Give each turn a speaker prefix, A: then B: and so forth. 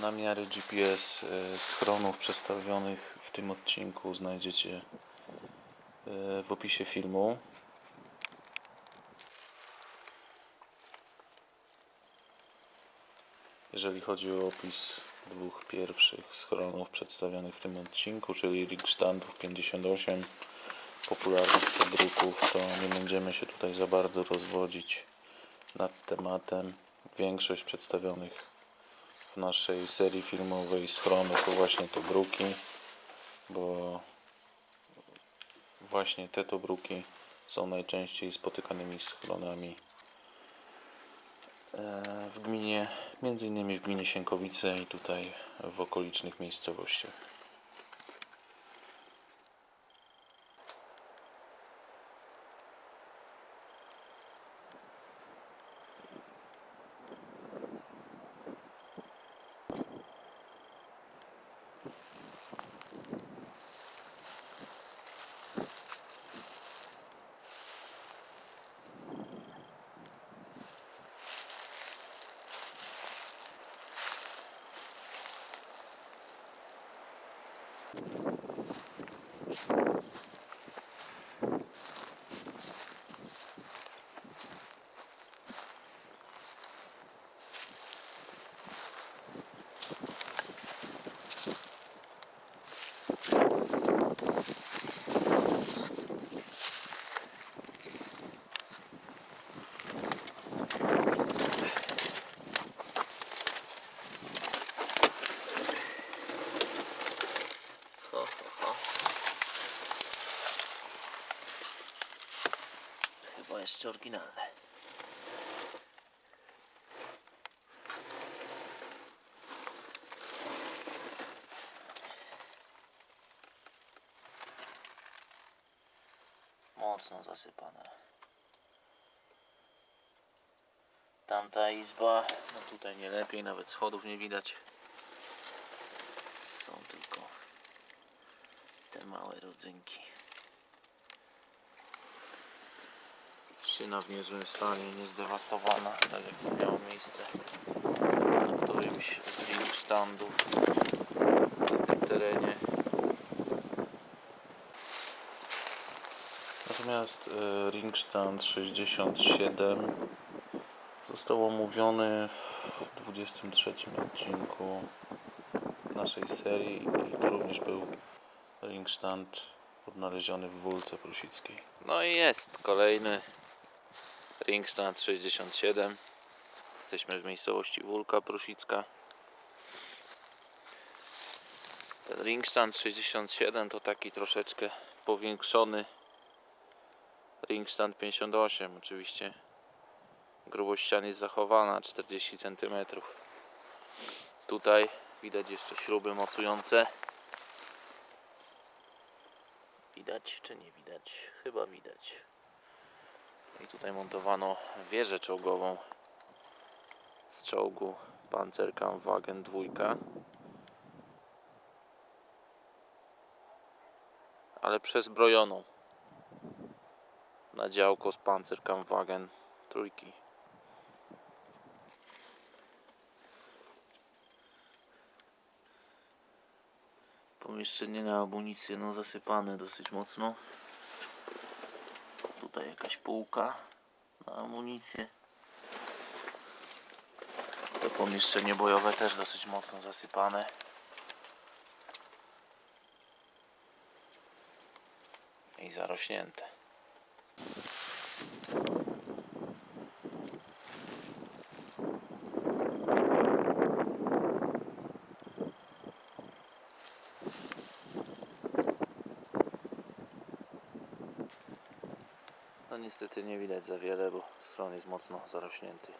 A: Namiary GPS e, schronów przedstawionych w tym odcinku znajdziecie e, w opisie filmu. Jeżeli chodzi o opis dwóch pierwszych schronów przedstawionych w tym odcinku, czyli Rickstandów 58 popularnych podruków, to nie będziemy się tutaj za bardzo rozwodzić nad tematem. Większość przedstawionych w naszej serii filmowej schrony to właśnie tobruki, bo właśnie te tobruki są najczęściej spotykanymi schronami e, w gminie, między innymi w gminie Sienkowice i tutaj w okolicznych miejscowościach.
B: Jeszcze oryginalne. Mocno zasypane. Tamta izba, no tutaj nie lepiej, nawet schodów nie widać. Są tylko te małe rodzynki. Szyna w niezłym stanie, niezdewastowana, tak jak to miało miejsce na którymś z standów na tym terenie.
A: Natomiast e, Ringstand 67 został omówiony w 23 odcinku naszej serii i to również był Ringstand odnaleziony w Wólce Prusickiej.
B: No i jest kolejny Ringstand 67. Jesteśmy w miejscowości Wólka Prusicka. Ten Ringstand 67 to taki troszeczkę powiększony Ringstand 58. Oczywiście grubość ścian jest zachowana 40 cm. Tutaj widać jeszcze śruby mocujące. Widać czy nie widać? Chyba widać. Tutaj montowano wieżę czołgową z czołgu Panzerkampfwagen 2. Ale przezbrojoną na działko z Panzerkampfwagen 3. Pomieszczenie na amunicję no zasypane dosyć mocno. Tutaj jakaś półka na amunicję. To pomieszczenie bojowe też dosyć mocno zasypane. I zarośnięte. No niestety nie widać za wiele, bo stron jest mocno zarośnięty.